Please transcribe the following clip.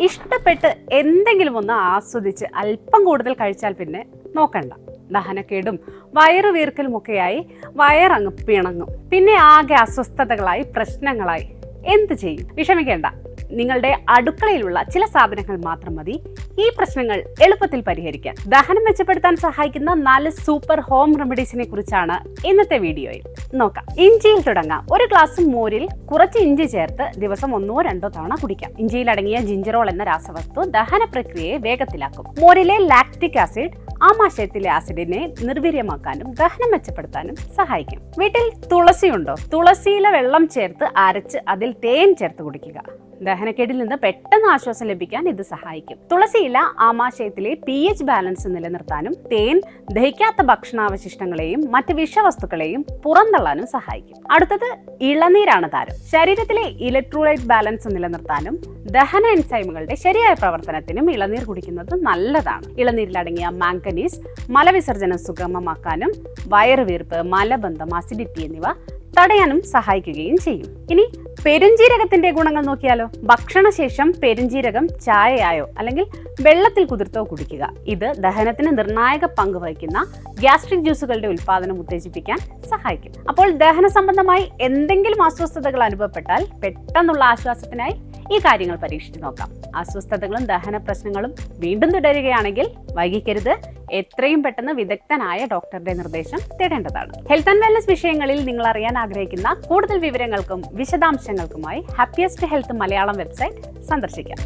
ഇഷ്ടപ്പെട്ട് എന്തെങ്കിലും ഒന്ന് ആസ്വദിച്ച് അല്പം കൂടുതൽ കഴിച്ചാൽ പിന്നെ നോക്കണ്ട. ദഹനക്കേടും വയറു വീർക്കലുമൊക്കെയായി വയറങ്ങ് പിണങ്ങും. പിന്നെ ആകെ അസ്വസ്ഥതകളായി പ്രശ്നങ്ങളായി എന്ത് ചെയ്യും? വിഷമിക്കേണ്ട. നിങ്ങളുടെ അടുക്കളയിലുള്ള ചില സാധനങ്ങൾ മാത്രം മതി. ഈ പ്രശ്നങ്ങൾ എളുപ്പത്തിൽ പരിഹരിക്കാൻ ദഹനം മെച്ചപ്പെടുത്താൻ സഹായിക്കുന്ന നാല് സൂപ്പർ ഹോം റെമഡീസിനെ കുറിച്ചാണ് ഇന്നത്തെ വീഡിയോയിൽ. നോക്കാം. ഇഞ്ചിയിൽ തുടങ്ങാം. ഒരു ഗ്ലാസ് മോരിൽ കുറച്ച് ഇഞ്ചി ചേർത്ത് ദിവസം ഒന്നോ രണ്ടോ തവണ കുടിക്കാം. ഇഞ്ചിയിൽ അടങ്ങിയ ജിഞ്ചറോൾ എന്ന രാസവസ്തു ദഹന പ്രക്രിയയെ വേഗത്തിലാക്കും. മോരിലെ ലാക്റ്റിക് ആസിഡ് ആമാശയത്തിലെ ആസിഡിനെ നിർവീര്യമാക്കാനും ദഹനം മെച്ചപ്പെടുത്താനും സഹായിക്കും. വീട്ടിൽ തുളസിയുണ്ടോ? തുളസിയിലെ വെള്ളം ചേർത്ത് അരച്ച് അതിൽ തേൻ ചേർത്ത് കുടിക്കുക. ദഹനക്കേടിൽ നിന്ന് പെട്ടെന്ന് ആശ്വാസം ലഭിക്കാൻ ഇത് സഹായിക്കും. തുളസിയില ആമാശയത്തിലെ പി എച്ച് ബാലൻസ് നിലനിർത്താനും തേൻ ദഹിക്കാത്ത ഭക്ഷണാവശിഷ്ടങ്ങളെയും മറ്റ് വിഷവസ്തുക്കളെയും പുറന്തള്ളാനും സഹായിക്കും. അടുത്തത് ഇളനീരാണ് താരം. ശരീരത്തിലെ ഇലക്ട്രോലൈറ്റ് ബാലൻസ് നിലനിർത്താനും ദഹന എൻസൈമുകളുടെ ശരിയായ പ്രവർത്തനത്തിനും ഇളനീർ കുടിക്കുന്നത് നല്ലതാണ്. ഇളനീരിലടങ്ങിയ മാംഗനീസ് മലവിസർജനം സുഗമമാക്കാനും വയറുവീർപ്പ് മലബന്ധം അസിഡിറ്റി എന്നിവ തടയാനും സഹായിക്കുകയും ചെയ്യും. ഇനി പെരുംജീരകത്തിന്റെ ഗുണങ്ങൾ നോക്കിയാലോ? ഭക്ഷണശേഷം പെരുംജീരകം ചായയായോ? അല്ലെങ്കിൽ വെള്ളത്തിൽ കുതിർത്തോ കുടിക്കുക. ഇത് ദഹനത്തിന് നിർണായക പങ്ക് വഹിക്കുന്ന ഗ്യാസ്ട്രിക് ജ്യൂസുകളുടെ ഉൽപ്പാദനം ഉത്തേജിപ്പിക്കാൻ സഹായിക്കും. അപ്പോൾ ദഹന സംബന്ധമായി എന്തെങ്കിലും അസ്വസ്ഥതകൾ അനുഭവപ്പെട്ടാൽ പെട്ടെന്നുള്ള ആശ്വാസത്തിനായി ഈ കാര്യങ്ങൾ പരീക്ഷിച്ചു നോക്കാം. അസ്വസ്ഥതകളും ദഹന പ്രശ്നങ്ങളും വീണ്ടും തുടരുകയാണെങ്കിൽ വൈകിക്കരുത്. എത്രയും പെട്ടെന്ന് വിദഗ്ധനായ ഡോക്ടറുടെ നിർദ്ദേശം തേടേണ്ടതാണ്. ഹെൽത്ത് ആൻഡ് വെൽനസ് വിഷയങ്ങളിൽ നിങ്ങൾ അറിയാൻ ആഗ്രഹിക്കുന്ന കൂടുതൽ വിവരങ്ങൾക്കും വിശദാംശങ്ങൾക്കുമായി ഹാപ്പിയസ്റ്റ് ഹെൽത്ത് മലയാളം വെബ്സൈറ്റ് സന്ദർശിക്കാം.